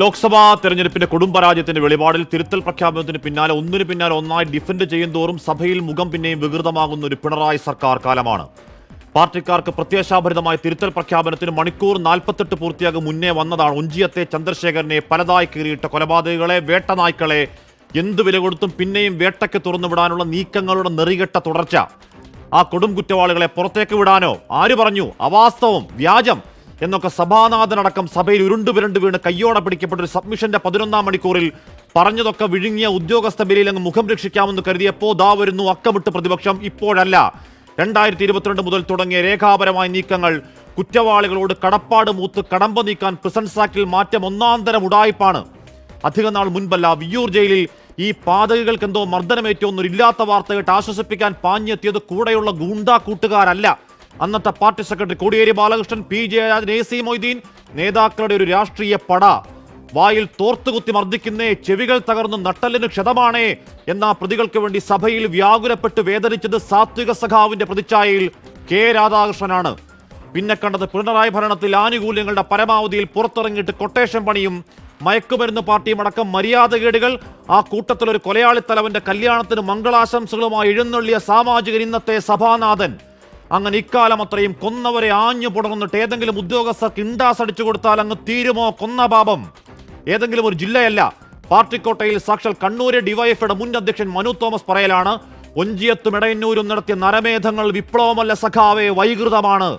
ലോക്സഭാ തെരഞ്ഞെടുപ്പിന്റെ കൊടും പരാജയത്തിന്റെ വെളിപാടിൽ തിരുത്തൽ പ്രഖ്യാപനത്തിന് പിന്നാലെ ഒന്നിനു പിന്നാലെ ഒന്നായി ഡിഫൻഡ് ചെയ്യും തോറും സഭയിൽ മുഖം പിന്നെയും വികൃതമാകുന്ന ഒരു പിണറായി സർക്കാർ കാലമാണ്. പാർട്ടിക്കാർക്ക് പ്രത്യാശാഭരിതമായ തിരുത്തൽ പ്രഖ്യാപനത്തിന് മണിക്കൂർ നാൽപ്പത്തെട്ട് പൂർത്തിയാകും മുന്നേ വന്നതാണ് ഒഞ്ചിയത്തെ ചന്ദ്രശേഖരനെ പലതായി കീറിയിട്ട കൊലപാതകികളെ വേട്ടനായ്ക്കളെ എന്ത് വില കൊടുത്തും പിന്നെയും വേട്ടയ്ക്ക് തുറന്നുവിടാനുള്ള നീക്കങ്ങളുടെ നെറികെട്ട തുടർച്ച. ആ കൊടും കുറ്റവാളികളെ പുറത്തേക്ക് വിടാനോ? ആര് പറഞ്ഞു? അവാസ്തവം വ്യാജം. എന്നൊക്കെ സഭാനാഥനടക്കം സഭയിൽ ഉരുണ്ടു വിരണ്ടു വീണ് കയ്യോടെ പിടിക്കപ്പെട്ട ഒരു സബ്മിഷന്റെ പതിനൊന്നാം മണിക്കൂറിൽ പറഞ്ഞതൊക്കെ വിഴുങ്ങിയ ഉദ്യോഗസ്ഥ ബലിയിൽ അങ്ങ് മുഖം രക്ഷിക്കാമെന്ന് കരുതിയപ്പോൾ ദാ വരുന്നു അക്കമിട്ട് പ്രതിപക്ഷം. ഇപ്പോഴല്ല. രണ്ടായിരത്തി ഇരുപത്തിരണ്ട് മുതൽ തുടങ്ങിയ രേഖാപരമായ നീക്കങ്ങൾ കുറ്റവാളികളോട് കടപ്പാട് മൂത്ത് കടമ്പ നീക്കാൻ പ്രിസൻസ് ആക്ടിൽ മാറ്റം ഒന്നാന്തരം ഉടായ്പാണ് അധിക നാൾ മുൻപല്ല വിയ്യൂർ ജയിലിൽ ഈ പാതകൾക്ക് എന്തോ മർദ്ദനമേറ്റോ ഒന്നും ഇല്ലാത്ത വാർത്ത കേട്ട് ആശ്വസിപ്പിക്കാൻ പാഞ്ഞെത്തിയത് കൂടെയുള്ള ഗൂണ്ടാ കൂട്ടുകാരല്ല. അന്നത്തെ party secretary Kodiyeri Balakrishnan P. J. A. C. Moideen നേതാക്കളുടെ ഒരു രാഷ്ട്രീയ പട. വായിൽ തോർത്തുകുത്തി മർദ്ദിക്കുന്നേ ചെവികൾ തകർന്ന് നട്ടലിന് ക്ഷതമാണേ എന്ന പ്രതികൾക്ക് വേണ്ടി സഭയിൽ വ്യാകുലപ്പെട്ട് വേദനിച്ചത് സാത്വിക സഖാവിന്റെ പ്രതിച്ഛായയിൽ കെ. രാധാകൃഷ്ണനാണ്. പിന്നെ കണ്ടത് പിണറായി ഭരണത്തിൽ ആനുകൂല്യങ്ങളുടെ പരമാവധിയിൽ പുറത്തിറങ്ങിയിട്ട് കൊട്ടേഷൻ പണിയും മയക്കുമരുന്ന് പാർട്ടിയും അടക്കം മര്യാദകേടുകൾ ആ കൂട്ടത്തിൽ ഒരു കൊലയാളി തലവന്റെ കല്യാണത്തിന് മംഗളാശംസകളുമായി എഴുന്നള്ളിയ സാമാജികൻ ഇന്നത്തെ സഭാനാഥൻ. അങ്ങനെ ഇക്കാലം അത്രയും കൊന്നവരെ ആഞ്ഞു പുടർന്നിട്ട് ഏതെങ്കിലും ഉദ്യോഗസ്ഥർക്ക് ഇണ്ടാസ് അടിച്ചു കൊടുത്താൽ അങ്ങ് തീരുമോ? കൊന്ന പാപം. ഏതെങ്കിലും ഒരു ജില്ലയല്ല. പാർട്ടിക്കോട്ടയിൽ സാക്ഷാൽ കണ്ണൂരെ ഡിവൈഎഫ്ഐയുടെ മുൻ അധ്യക്ഷൻ മനു തോമസ് പറയലാണ് ഒഞ്ചിയത്തും ഇടയന്നൂരും നടത്തിയ നരമേധങ്ങൾ വിപ്ലവമല്ല സഖാവേ വൈകൃതമാണ്.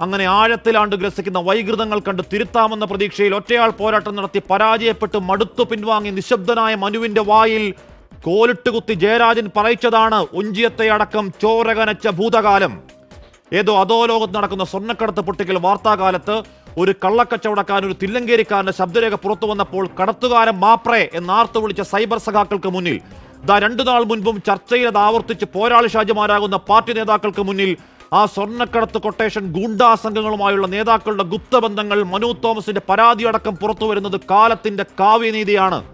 അങ്ങനെ ആഴത്തിലാണ്ട് ഗ്രസിക്കുന്ന വൈകൃതങ്ങൾ കണ്ട് തിരുത്താമെന്ന പ്രതീക്ഷയിൽ ഒറ്റയാൾ പോരാട്ടം നടത്തി പരാജയപ്പെട്ട് മടുത്തു പിൻവാങ്ങി നിശബ്ദനായ മനുവിന്റെ വായിൽ കോലിട്ടുകുത്തി ജയരാജൻ പറയിച്ചതാണ് ഒഞ്ചിയത്തെ അടക്കം ചോരകനച്ച ഭൂതകാലം. ഏതോ ലോകത്ത് നടക്കുന്ന സ്വർണക്കടത്ത് പൊട്ടിക്കൽ വാർത്താകാലത്ത് ഒരു കള്ളക്കച്ചവടക്കാരൻ ഒരു തില്ലങ്കേരിക്കാരന്റെ ശബ്ദരേഖ പുറത്തു വന്നപ്പോൾ കടത്തുകാരൻ മാപ്രേ എന്നാർത്തു വിളിച്ച സൈബർ സഖാക്കൾക്ക് മുന്നിൽ. ദാ രണ്ടു നാൾ മുൻപും ചർച്ചയിൽ അത് ആവർത്തിച്ച് പോരാളി ഷാജിമാരാകുന്ന പാർട്ടി നേതാക്കൾക്ക് മുന്നിൽ ആ സ്വർണക്കടത്ത് കൊട്ടേഷൻ ഗൂണ്ടാ സംഘങ്ങളുമായുള്ള നേതാക്കളുടെ ഗുപ്തബന്ധങ്ങൾ മനു തോമസിന്റെ പരാതിയടക്കം പുറത്തു വരുന്നത് കാലത്തിന്റെ കാവ്യനീതിയാണ്.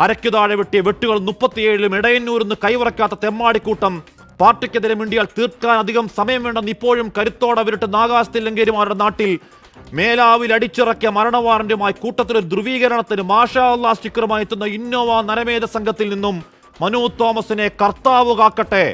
അരയ്ക്കു താഴെ വെട്ടിയ വെട്ടുകൾ മുപ്പത്തിയേഴിലും ഇടയന്നൂരിന്ന് കൈവറക്കാത്ത തെമ്മാടിക്കൂട്ടം പാർട്ടിക്കെതിരെ മിണ്ടിയാൽ തീർക്കാൻ അധികം സമയം വേണ്ടെന്ന് ഇപ്പോഴും കരുത്തോടെ വിരട്ട് അവരുടെ നാട്ടിൽ മേലാവിൽ അടിച്ചിറക്കിയ മരണ വാറന്റുമായി കൂട്ടത്തിലെ ധ്രുവീകരണത്തിന് മാഷാ സ്റ്റിക്കറുമായി എത്തുന്ന ഇന്നോവ നരമേധ സംഘത്തിൽ നിന്നും മനു തോമസിനെ കർത്താവ് കാക്കട്ടെ.